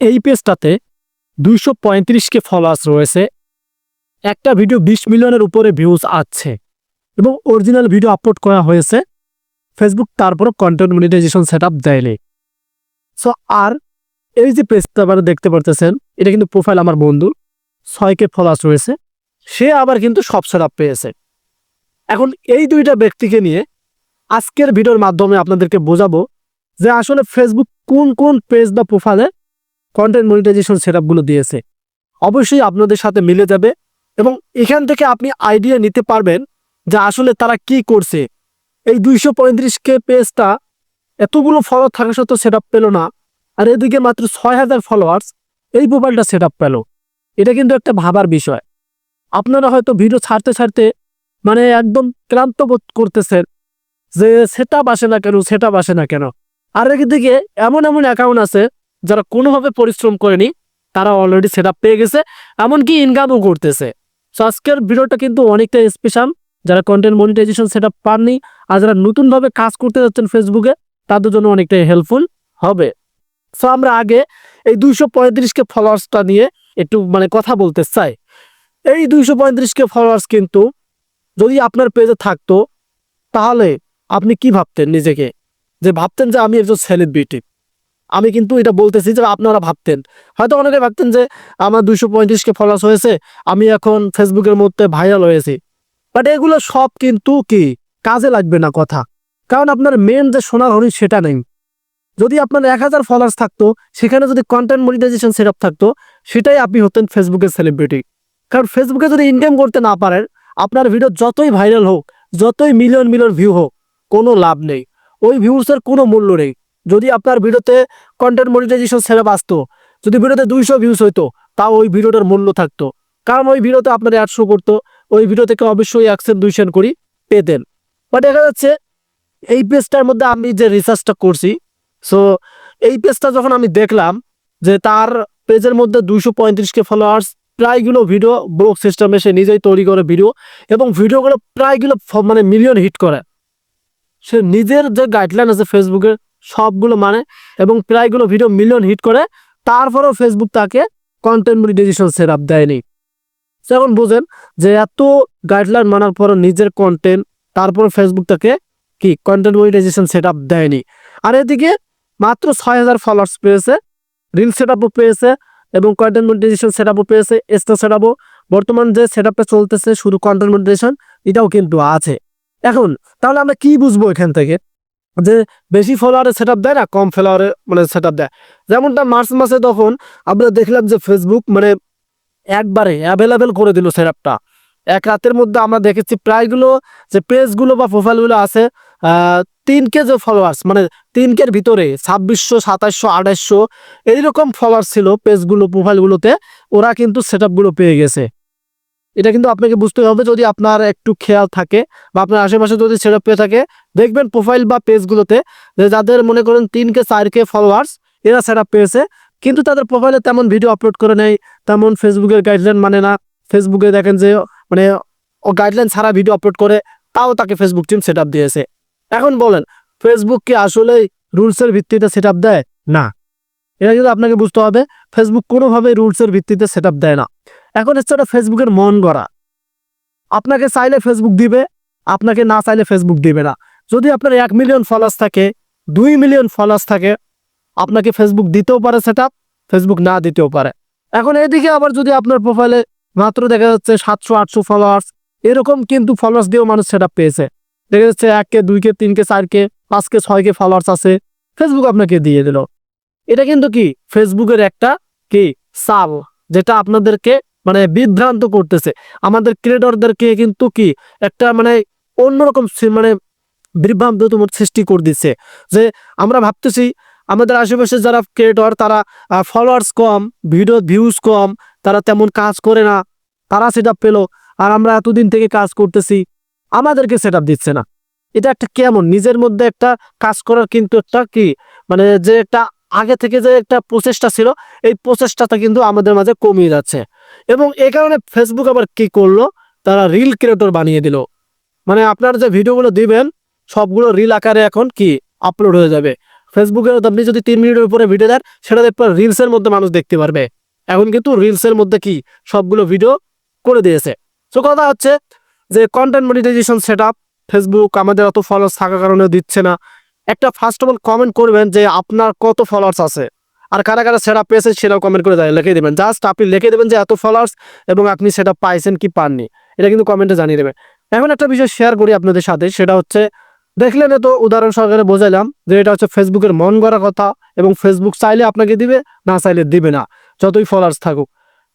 এই পেজটাতে দুইশো পঁয়ত্রিশকে ফলোয়ার্স রয়েছে। একটা ভিডিও বিশ মিলিয়নের উপরে ভিউজ আছে এবং অরিজিনাল ভিডিও আপলোড করা হয়েছে। ফেসবুক তারপরও কন্টেন্ট মনিটাইজেশন সেট আপ দেয়নি। সো আর এই যে পেজটা আপনারা দেখতে পারতেছেন, এটা কিন্তু প্রোফাইল আমার বন্ধু, ছয়কে ফলোয়ার্স রয়েছে। সে আবার কিন্তু সব সেট আপ পেয়েছে। এখন এই দুইটা ব্যক্তিকে নিয়ে আজকের ভিডিওর মাধ্যমে আপনাদেরকে বোঝাবো যে আসলে ফেসবুক কোন কোন পেজ বা প্রোফাইলে কন্টেন্ট মনিটাইজেশন সেটআপগুলো দিয়েছে। অবশ্যই আপনাদের সাথে মিলে যাবে এবং এখান থেকে আপনি আইডিয়া নিতে পারবেন যে আসলে তারা কি করছে। এই দুইশো পঁয়ত্রিশকে পেজটা এতগুলো ফলো থাকা সত্ত্বেও সেট পেল না, আর এদিকে মাত্র ছয় হাজার ফলোয়ার্স এই প্রোফাইলটা সেট পেল। এটা কিন্তু একটা ভাবার বিষয়। আপনারা হয়তো ভিডিও ছাড়তে ছাড়তে মানে একদম ক্লান্ত বোধ করতেছেন যে সেট আসে না কেন সেট আসে না কেন। আর এদিকে এমন এমন অ্যাকাউন্ট আছে যারা কোনোভাবে পরিশ্রম করেনি, তারা অলরেডি সেট পেয়ে গেছে, এমনকি ইনকামও করতেছে। সো আজকের ভিডিওটা কিন্তু অনেকটা স্পেশাল যারা কন্টেন্ট মনিটাইজেশন সেট পাননি আর যারা নতুনভাবে কাজ করতে যাচ্ছেন ফেসবুকে তাদের জন্য অনেকটাই হেল্পফুল হবে। সো আমরা আগে এই দুইশো পঁয়ত্রিশকে ফলোয়ার্সটা নিয়ে একটু মানে কথা বলতে চাই। এই দুইশো পঁয়ত্রিশকে ফলোয়ার্স কিন্তু যদি আপনার পেজে থাকতো, তাহলে আপনি কি ভাবতেন নিজেকে? যে ভাবতেন যে আমি একজন সেলিব্রিটি আমি কিন্তু এটা বলতেছি যে আপনারা ভাবতেন। হয়তো অনেকে ভাবতেন যে আমার দুশো পঁয়ত্রিশকে ফলোয়ার্স হয়েছে, আমি এখন ফেসবুকের মধ্যে ভাইরাল হয়েছি। বাট এগুলো সব কিন্তু কি? কাজে লাগবে না কথা। কারণ আপনার মেন যে সোনার হরিণ সেটা নেই। যদি আপনার এক হাজার ফলোয়ার্স থাকতো, সেখানে যদি কন্টেন্ট মনিটাইজেশন সেট থাকতো, সেটাই আপনি হতেন ফেসবুকের সেলিব্রিটি কারণ ফেসবুকে যদি ইনকাম করতে না পারেন, আপনার ভিডিও যতই ভাইরাল হোক, যতই মিলিয়ন মিলিয়ন ভিউ হোক, কোনো লাভ নেই। ওই ভিউসের কোনো মূল্য নেই। যদি আপনার ভিডিওতে কন্টেন্ট মনিটাইজেশন সেট আসতো যদি ভিডিওতে দুইশো ভিউস হইতো, তাও ওই ভিডিওটার মূল্য থাকতো। কারণ ওই ভিডিওতে আপনার অ্যাড শো করতো, ওই ভিডিও থেকে অবশ্যই একশন দুইশন করি পেতেন। বা দেখা যাচ্ছে, এই পেজটার মধ্যে আমি যে রিসার্চটা করছি সো এই পেজটা যখন আমি দেখলাম যে তার পেজের মধ্যে দুইশো পঁয়ত্রিশকে ফলোয়ার্স প্রায়গুলো ভিডিও ব্লগ সিস্টেমে সে নিজেই তৈরি করে ভিডিও এবং ভিডিওগুলো প্রায়গুলো মানে মিলিয়ন হিট করে। সে নিজের যে গাইডলাইন আছে ফেসবুকের সবগুলো মানে এবং প্রায়গুলো ভিডিও মিলিয়ন হিট করে। তারপরেও ফেসবুক তাকে কন্টেন্ট মনিটাইজেশন সেট আপ দেয়নি এখন বুঝেন যে এত গাইডলাইন মানার পরও নিজের কন্টেন্ট তারপর ফেসবুক তাকে কি কন্টেন্ট মনিটাইজেশন সেট আপ দেয়নি। আর এদিকে মাত্র ছয় হাজার ফলোয়ার্স পেয়েছে রিল সেট আপও পেয়েছে এবং কন্টেন্ট মনিটাইজেশন সেট আপও পেয়েছে এক্সট্রা সেট আপও বর্তমান যে সেট আপটা চলতেছে শুধু কন্টেন্ট মনিটাইজেশন এটাও কিন্তু আছে। এখন তাহলে আমরা কি বুঝব এখান থেকে? যে বেশি ফলোয়ারে সেট দেয় না, কম ফলোয়ারে মানে সেট দেয়। যেমনটা মার্চ মাসে তখন আমরা দেখলাম যে ফেসবুক মানে একবারে অ্যাভেলেবেল করে দিল সেট এক রাতের মধ্যে আমরা দেখেছি প্রায়গুলো যে পেজগুলো বা প্রোফাইলগুলো আছে তিন কে যে ফলোয়ার্স মানে তিন কের ভিতরে, ছাব্বিশশো সাতাশশো আঠাশশো এইরকম ফলোয়ার্স ছিল পেজগুলো প্রোফাইলগুলোতে ওরা কিন্তু সেট পেয়ে গেছে। এটা কিন্তু আপনাকে বুঝতে হবে যদি আপনার একটু খেয়াল থাকে বা আপনার আশেপাশে যদি সেট পেয়ে থাকে, দেখবেন প্রোফাইল বা পেজগুলোতে যে যাদের মনে করেন তিন কে চার কে ফলোয়ার্স এরা সেট পেয়েছে। কিন্তু তাদের প্রোফাইলে তেমন ভিডিও আপলোড করে নেয় তেমন ফেসবুকের গাইডলাইন মানে না। ফেসবুকে দেখেন যে মানে ও গাইডলাইন ছাড়া ভিডিও আপলোড করে, তাও তাকে ফেসবুক টিম সেট দিয়েছে। এখন বলেন ফেসবুক কি আসলে রুলসের ভিত্তিতে সেট দেয়? না। এটা কিন্তু আপনাকে বুঝতে হবে ফেসবুক কোনোভাবে রুলসের ভিত্তিতে সেট দেয় না। এখন হচ্ছে ওটা ফেসবুকের মন গড়া। আপনাকে চাইলে ফেসবুক দিবে, আপনাকে না চাইলে ফেসবুক দিবে না। যদি আপনার এক মিলিয়ন ফলোয়ার্স থাকে, দুই মিলিয়ন ফলোয়ার্স থাকে, আপনাকে ফেসবুক দিতেও পারে সেট ফেসবুক না দিতেও পারে। এখন এদিকে আবার যদি আপনার প্রোফাইলে মাত্র দেখা যাচ্ছে সাতশো, আটশো ফলোয়ার্স এরকম কিন্তু ফলোয়ার্স দিয়েও মানুষ সেট পেয়েছে। দেখা যাচ্ছে এক কে দুই কে তিন কে চার কে পাঁচ কে ছয় কে ফলোয়ার্স আছে ফেসবুক আপনাকে দিয়ে দিল। এটা কিন্তু কি? ফেসবুকের একটা কি? সাল যেটা আপনাদেরকে মানে বিভ্রান্ত করতেছে। আমাদের ক্রিয়েটরদেরকে কিন্তু কি একটা মানে অন্যরকম মানে বিভ্রান্ত তোমার সৃষ্টি করে দিচ্ছে। যে আমরা ভাবতেছি আমাদের আশেপাশে যারা ক্রিয়েটর তারা ফলোয়ার্স কম, ভিডিও ভিউজ কম, তারা তেমন কাজ করে না, তারা সেট আপ পেল, আর আমরা এতদিন থেকে কাজ করতেছি, আমাদেরকে সেট আপ দিচ্ছে না। এটা একটা কেমন? নিজের মধ্যে একটা কাজ করার কিন্তু একটা কি মানে যে একটা আগে থেকে যে একটা প্রচেষ্টা ছিল, এই প্রচেষ্টাটা কিন্তু আমাদের মাঝে কমিয়ে যাচ্ছে। এবং এই কারণে ফেসবুক আবার কি করল? তারা রিল ক্রিয়েটর বানিয়ে দিল। মানে আপনার যে ভিডিওগুলো দিবেন, সবগুলো রিল আকারে এখন কি আপলোড হয়ে যাবে। ফেসবুকে আপনি যদি তিন মিনিটের উপরে ভিডিও দেন, সেটা দেখবেন রিলসের মধ্যে মানুষ দেখতে পারবে। এখন কিন্তু রিলসের মধ্যে কি? সবগুলো ভিডিও করে দিয়েছে। তো কথা হচ্ছে যে কন্টেন্ট মনিটাইজেশন সেট ফেসবুক আমাদের অত ফলোয়ার্স থাকার কারণে দিচ্ছে না। একটা ফার্স্ট অফ অল কমেন্ট করবেন যে আপনার কত ফলোয়ার্স আছে। আর কারা কারা সেটা পেয়েছে সেটাও কমেন্ট করে দেয় লিখে দেবেন। জাস্ট আপনি লিখে দেবেন যে এত ফলোয়ার্স এবং আপনি সেটা পাইছেন কি পাননি। এটা কিন্তু কমেন্টে জানিয়ে দেবেন। এখন একটা বিষয় শেয়ার করি আপনাদের সাথে, সেটা হচ্ছে, দেখলেন তো উদাহরণ সহকারে বোঝাইলাম যে এটা হচ্ছে ফেসবুকের মন গড়া কথা এবং ফেসবুক চাইলে আপনাকে দিবে, না চাইলে দিবে না, যতই ফলোয়ার্স থাকুক।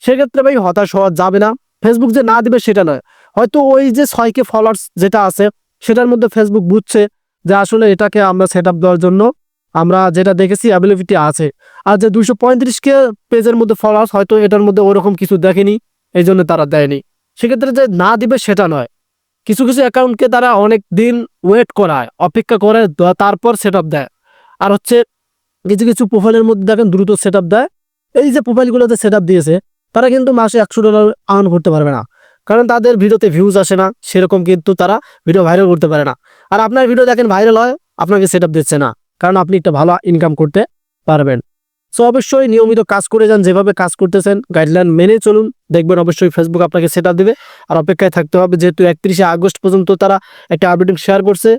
সেক্ষেত্রে ভাই হতাশ হওয়া যাবে না। ফেসবুক যে না দিবে সেটা নয়। হয়তো ওই যে ছয়কে ফলোয়ার্স যেটা আছে, সেটার মধ্যে ফেসবুক বুঝছে যে আসলে এটাকে আমরা সেট আপ দেওয়ার জন্য আমরা যেটা দেখেছি অ্যাভেলেবিলিটি আছে। আর যে দুইশো পঁয়ত্রিশকে পেজের মধ্যে ফলোয়ার্স হয়তো এটার মধ্যে ওরকম কিছু দেখেনি এই জন্য তারা দেয়নি। সেক্ষেত্রে যে না দিবে সেটা নয়। কিছু কিছু অ্যাকাউন্টকে তারা অনেক দিন ওয়েট করায়, অপেক্ষা করে তারপর সেট আপ দেয়। আর হচ্ছে কিছু কিছু প্রোফাইলের মধ্যে দেখেন দ্রুত সেট আপ দেয়। এই যে প্রোফাইলগুলোতে সেট আপ দিয়েছে, তারা কিন্তু মাসে একশো ডলার আর্ন করতে পারবে না। কারণ তাদের ভিডিওতে ভিউজ আসে না, সেরকম কিন্তু তারা ভিডিও ভাইরাল করতে পারে না। আর আপনার ভিডিও দেখেন ভাইরাল হয়, আপনাকে সেট দিচ্ছে না, কারণ আপনি একটা ভালো ইনকাম করতে পারবেন। সো অবশ্যই নিয়মিত কাজ করে যান, যেভাবে কাজ করতেছেন গাইডলাইন মেনে চলুন। দেখবেন অবশ্যই ফেসবুক আপনাকে সেট দেবে। আর অপেক্ষায় থাকতে হবে, যেহেতু একত্রিশে আগস্ট পর্যন্ত তারা একটা আপডেটিং শেয়ার করছে,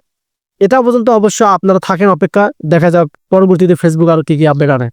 এটা পর্যন্ত অবশ্য আপনারা থাকেন অপেক্ষা, দেখা যাক পরবর্তীতে ফেসবুক আর কি কি আপডেট আনে।